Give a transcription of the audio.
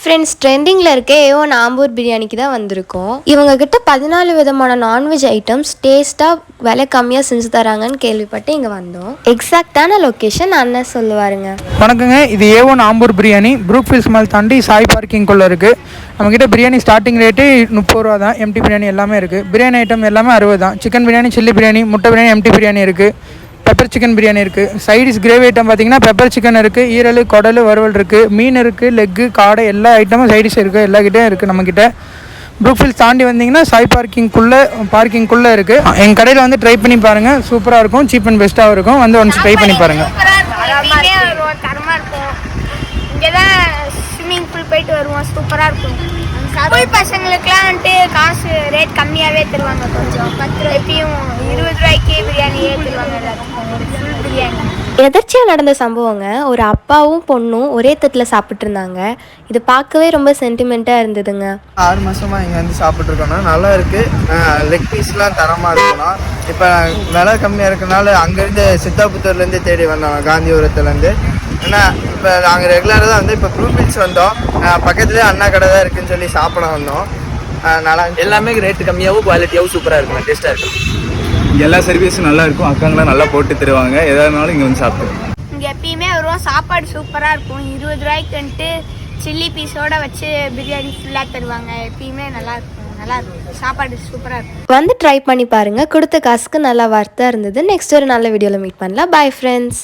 Friends ட்ரெண்டிங்கில் இருக்க ஏவோ நாம்பூர் பிரியாணிக்கு தான் வந்திருக்கோம். இவங்க கிட்ட பதினாலு விதமான நான்வெஜ் ஐட்டம்ஸ் டேஸ்ட்டாக விலை கம்மியாக செஞ்சு தராங்கன்னு கேள்விப்பட்டு இங்கே வந்தோம். எக்ஸாக்டான லொக்கேஷன் அண்ணன் சொல்லுவாருங்க. வணக்கங்க இது ஏ நாம்பூர் பிரியாணி பிரியாணி. ப்ரூக்ஃபீல்ஸ் மேல் தாண்டி சாய் பார்க்கிங் குள்ளே இருக்குது நம்மக்கிட்ட பிரியாணி ஸ்டார்டிங் ரேட்டு முப்பது ரூபா தான். எம்டி பிரியாணி எல்லாமே இருக்குது பிரியாணி ஐட்டம் எல்லாமே அறுபது தான். சிக்கன் பிரியாணி சில்லி பிரியாணி முட்டை பிரியாணி எம்டி பிரியாணி இருக்குது பெப்பர் சிக்கன் பிரியாணி இருக்குது சைடிஸ் கிரேவி ஐட்டம் பார்த்தீங்கன்னா பெப்பர் சிக்கன் இருக்குது ஈரல் குடல் வறுவல் இருக்குது மீன் இருக்குது லெக்கு காடை எல்லா ஐட்டமும் சைடிஸ் இருக்குது எல்லா கிட்டேயும் இருக்குது நம்மக்கிட்ட ப்ரூக்ஃபீல்ஸ் தாண்டி வந்தீங்கன்னா சாய் பார்க்கிங்குள்ளே பார்க்கிங்குள்ளே இருக்குது எங்கள் கடையில் வந்து ட்ரை பண்ணி பாருங்கள் சூப்பராக இருக்கும் சீப் அண்ட் பெஸ்ட்டாகவும் இருக்கும். வந்து ஒன்ஸ் ட்ரை பண்ணி பாருங்கள் இங்கே தான் ஸ்விம்மிங் பூல் போயிட்டு வருவோம். சூப்பராக இருக்கும். ஸ்கூல் பசங்களுக்குலாம் வந்துட்டு காசு ரேட் கம்மியாகவே தருவாங்க கொஞ்சம். பத்து ரூபாய் எப்பயும் இருபது ரூபாய்க்கு பிரியாணியே தருவாங்க ஃபுல் பிரியாணி. எதர்ச்சியாக நடந்த சம்பவங்க ஒரு அப்பாவும் பொண்ணும் ஒரே தட்டில் சாப்பிட்டு இருந்தாங்க இது பார்க்கவே ரொம்ப சென்டிமெண்ட்டாக இருந்ததுங்க. ஆறு மாசமா இங்க வந்து சாப்பிட்ருக்கோண்ணா நல்லா இருக்கு. லெக் பீஸ்லாம் தரமா இருக்குண்ணா இப்போ விலை கம்மியா இருக்கனால அங்கேருந்து சித்தாபுத்தூர்லேருந்து தேடி வந்தோம் காந்திபுரத்துலேருந்து ஏன்னா இப்போ நாங்கள் ரெகுலராக தான் வந்து இப்போ ப்ரூஃபில்ஸ் வந்தோம். அஹ் பக்கத்துலேயே அண்ணா கடை தான் இருக்குன்னு சொல்லி சாப்பிட வந்தோம். நல்லா. எல்லாமே ரேட்டு கம்மியாகவும் குவாலிட்டியாகவும் சூப்பராக இருக்கும். டேஸ்ட்டாக இருக்கும். எல்லா சர்வீஸும் நல்லா இருக்கும். அக்காங்களாம் நல்லா போட்டு தருவாங்க. எதா இருந்தாலும் இங்கே வந்து சாப்பிடுவோம் இங்கே எப்பயுமே வருவோம். சாப்பாடு சூப்பராக இருக்கும். இருபது ரூபாய்க்கு வந்துட்டு சில்லி பீஸோட வச்சு பிரியாணி ஃபுல்லாக தருவாங்க. எப்பயுமே நல்லா இருக்கும். நல்லா இருக்கும். சாப்பாடு சூப்பராக இருக்கும். வந்து ட்ரை பண்ணி பாருங்கள் கொடுத்த காசுக்கு நல்லா வர்த்தாக இருந்தது. நெக்ஸ்ட் ஒரு நல்ல வீடியோவில் மீட் பண்ணலாம். Bye friends